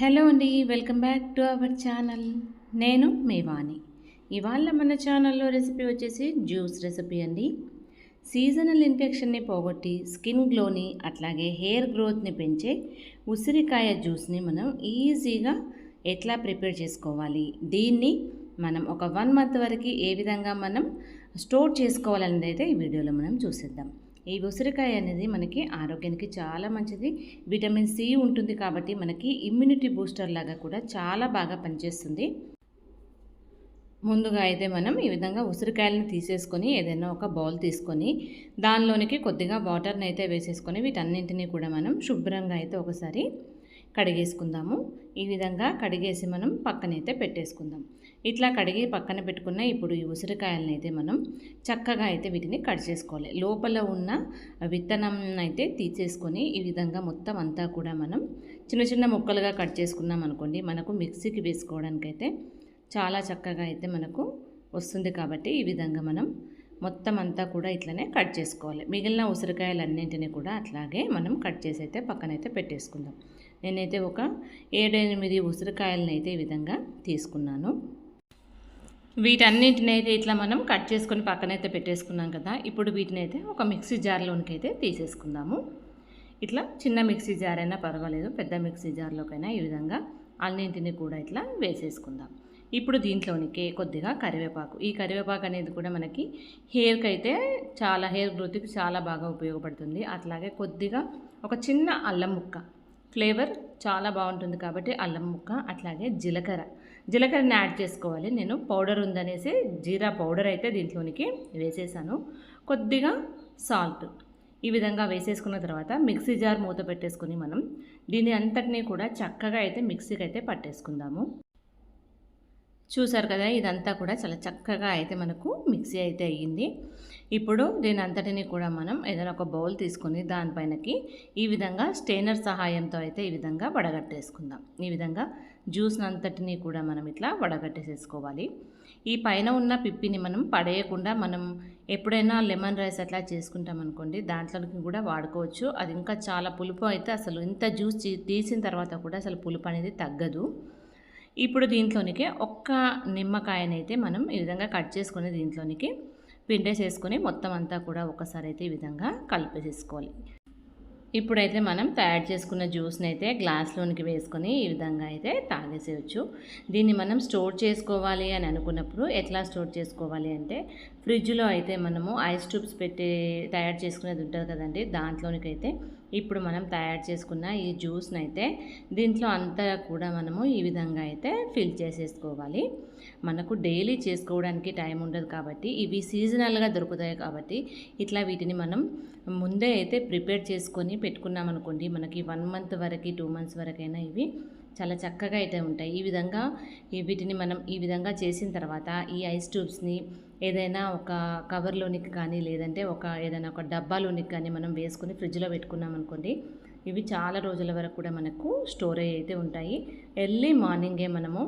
Hello అండి welcome back to our channel. నేను మేవాణి. ఇవాళ మన ఛానల్లో రెసిపీ వచ్చేసి జ్యూస్ రెసిపీ అండి. సీజనల్ ఇన్ఫెక్షన్ని పోగొట్టి స్కిన్ గ్లోని అట్లాగే హెయిర్ గ్రోత్ని పెంచే ఉసిరికాయ జ్యూస్ని మనం ఈజీగా ఎట్లా ప్రిపేర్ చేసుకోవాలి? దీన్ని మనం ఒక వన్ మంత్ వరకు ఏ విధంగా మనం స్టోర్ చేసుకోవాలనేది అయితే ఈ వీడియోలో మనం చూసేద్దాం. ఈ ఉసిరికాయ అనేది మనకి ఆరోగ్యానికి చాలా మంచిది. విటమిన్ సి ఉంటుంది కాబట్టి మనకి ఇమ్యూనిటీ బూస్టర్ లాగా కూడా చాలా బాగా పనిచేస్తుంది. ముందుగా అయితే మనం ఈ విధంగా ఉసిరికాయలను తీసేసుకొని ఏదైనా ఒక బౌల్ తీసుకొని దానిలోనికి కొద్దిగా వాటర్ని అయితే వేసేసుకొని వీటన్నింటినీ కూడా మనం శుభ్రంగా అయితే ఒకసారి కడిగేసుకుందాము. ఈ విధంగా కడిగేసి మనం పక్కనైతే పెట్టేసుకుందాం. ఇట్లా కడిగి పక్కన పెట్టుకున్న ఇప్పుడు ఈ ఉసిరికాయలను అయితే మనం చక్కగా అయితే వీటిని కట్ చేసుకోవాలి. లోపల ఉన్న విత్తనం అయితే తీసేసుకొని ఈ విధంగా మొత్తం అంతా కూడా మనం చిన్న చిన్న ముక్కలుగా కట్ చేసుకున్నాం అనుకోండి మనకు మిక్సీకి వేసుకోవడానికైతే చాలా చక్కగా అయితే మనకు వస్తుంది కాబట్టి ఈ విధంగా మనం మొత్తం అంతా కూడా ఇట్లనే కట్ చేసుకోవాలి. మిగిలిన ఉసిరికాయలన్నింటినీ కూడా అట్లాగే మనం కట్ చేసి అయితే పక్కనైతే పెట్టేసుకుందాం. నేనైతే ఒక ఏడెనిమిది ఉసిరికాయలను అయితే ఈ విధంగా తీసుకున్నాను. వీటన్నింటిని అయితే ఇట్లా మనం కట్ చేసుకొని పక్కనైతే పెట్టేసుకున్నాం కదా. ఇప్పుడు వీటిని అయితే ఒక మిక్సీ జార్లోనికి అయితే తీసేసుకుందాము. ఇట్లా చిన్న మిక్సీ జార్ అయినా పర్వాలేదు పెద్ద మిక్సీ జార్లోకైనా ఈ విధంగా అన్నింటిని కూడా ఇట్లా వేసేసుకుందాం. ఇప్పుడు దీంట్లోనికి కొద్దిగా కరివేపాకు. ఈ కరివేపాకు అనేది కూడా మనకి హెయిర్కి అయితే చాలా హెయిర్ గ్రోత్కి చాలా బాగా ఉపయోగపడుతుంది. అట్లాగే కొద్దిగా ఒక చిన్న అల్లం ముక్క. ఫ్లేవర్ చాలా బాగుంటుంది కాబట్టి అల్లం ముక్క అట్లాగే జీలకర్ర. జీలకర్రని యాడ్ చేసుకోవాలి. నేను పౌడర్ ఉందనేసి జీరా పౌడర్ అయితే దీంట్లోనికి వేసేసాను. కొద్దిగా సాల్ట్ ఈ విధంగా వేసేసుకున్న తర్వాత మిక్సీ జార్ మూత పెట్టేసుకుని మనం దీని అంతటినీ కూడా చక్కగా అయితే మిక్సీకి అయితే పట్టేసుకుందాము. చూసారు కదా ఇదంతా కూడా చాలా చక్కగా అయితే మనకు మిక్సీ అయితే అయ్యింది. ఇప్పుడు దీని అంతటిని కూడా మనం ఏదైనా ఒక బౌల్ తీసుకొని దానిపైనకి ఈ విధంగా స్టెయినర్ సహాయంతో అయితే ఈ విధంగా వడగట్టేసుకుందాం. ఈ విధంగా జ్యూస్ని అంతటిని కూడా మనం ఇట్లా వడగట్టేసేసుకోవాలి. ఈ పైన ఉన్న పిప్పిని మనం పడేయకుండా మనం ఎప్పుడైనా లెమన్ రైస్ అట్లా చేసుకుంటాం అనుకోండి దాంట్లోకి కూడా వాడుకోవచ్చు. అది ఇంకా చాలా పులుపు అయితే అసలు ఇంత జ్యూస్ తీసిన తర్వాత కూడా అసలు పులుపు అనేది తగ్గదు. ఇప్పుడు దీంట్లోనికి ఒక్క నిమ్మకాయనైతే మనం ఈ విధంగా కట్ చేసుకొని దీంట్లోనికి పిండేసేసుకొని మొత్తం అంతా కూడా ఒకసారి అయితే ఈ విధంగా కలిపేసేసుకోవాలి. ఇప్పుడైతే మనం తయారు చేసుకున్న జ్యూస్ని అయితే గ్లాస్లోనికి వేసుకొని ఈ విధంగా అయితే తాగేసేయచ్చు. దీన్ని మనం స్టోర్ చేసుకోవాలి అని అనుకున్నప్పుడు ఎట్లా స్టోర్ చేసుకోవాలి అంటే ఫ్రిడ్జ్లో అయితే మనము ఐస్ ట్యూబ్స్ పెట్టి తయారు చేసుకునేది ఉంటుంది కదండి. దాంట్లోనికైతే ఇప్పుడు మనం తయారు చేసుకున్న ఈ జ్యూస్ని అయితే దీంట్లో అంతా కూడా మనము ఈ విధంగా అయితే ఫిల్ చేసేసుకోవాలి. మనకు డైలీ చేసుకోవడానికి టైం ఉండదు కాబట్టి ఇవి సీజనల్గా దొరుకుతాయి కాబట్టి ఇట్లా వీటిని మనం ముందే అయితే ప్రిపేర్ చేసుకొని పెట్టుకున్నాం అనుకోండి మనకి వన్ మంత్ వరకు టూ మంత్స్ వరకైనా ఇవి చాలా చక్కగా అయితే ఉంటాయి. ఈ విధంగా వీటిని మనం ఈ విధంగా చేసిన తర్వాత ఈ ఐస్ ట్యూబ్స్ని ఏదైనా ఒక కవర్లోనికి కానీ లేదంటే ఒక ఏదైనా ఒక డబ్బాలోనికి కానీ మనం వేసుకుని ఫ్రిడ్జ్లో పెట్టుకున్నాం అనుకోండి ఇవి చాలా రోజుల వరకు కూడా మనకు స్టోరేజ్ అయితే ఉంటాయి. ఎర్లీ మార్నింగే మనము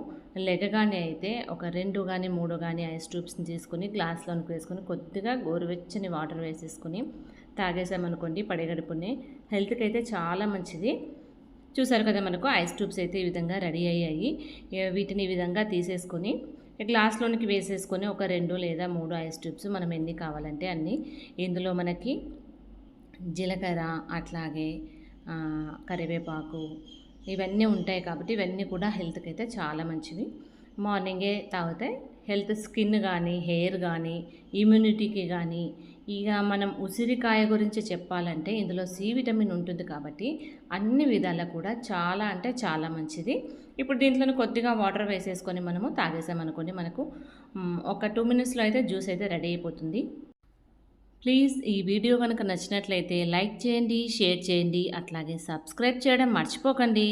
లెగగానే అయితే ఒక రెండు కానీ మూడు కానీ ఐస్ ట్యూబ్స్ని తీసుకుని గ్లాస్లోనికి వేసుకొని కొద్దిగా గోరువెచ్చని వాటర్ వేసేసుకొని తాగేసామనుకోండి పడగడుపుని హెల్త్కి అయితే చాలా మంచిది. చూసారు కదా మనకు ఐస్ ట్యూబ్స్ అయితే ఈ విధంగా రెడీ అయ్యాయి. వీటిని ఈ విధంగా తీసేసుకొని గ్లాస్లోనికి వేసేసుకొని ఒక రెండు లేదా మూడు ఐస్ ట్యూబ్స్ మనం ఎన్ని కావాలంటే అన్ని. ఇందులో మనకి జీలకర్ర అట్లాగే కరివేపాకు ఇవన్నీ ఉంటాయి కాబట్టి ఇవన్నీ కూడా హెల్త్కి అయితే చాలా మంచివి. మార్నింగే తాగితే హెల్త్ స్కిన్ కానీ హెయిర్ కానీ ఇమ్యూనిటీకి కానీ ఇక మనం ఉసిరికాయ గురించి చెప్పాలంటే ఇందులో సి విటమిన్ ఉంటుంది కాబట్టి అన్ని విధాలా కూడా చాలా అంటే చాలా మంచిది. ఇప్పుడు దీంట్లో కొద్దిగా వాటర్ వేసేసుకొని మనము తాగేసామనుకోండి మనకు ఒక టూ మినిట్స్లో అయితే జ్యూస్ అయితే రెడీ అయిపోతుంది. ప్లీజ్ ఈ వీడియో కనుక నచ్చినట్లయితే లైక్ చేయండి షేర్ చేయండి అట్లాగే సబ్స్క్రైబ్ చేయడం మర్చిపోకండి.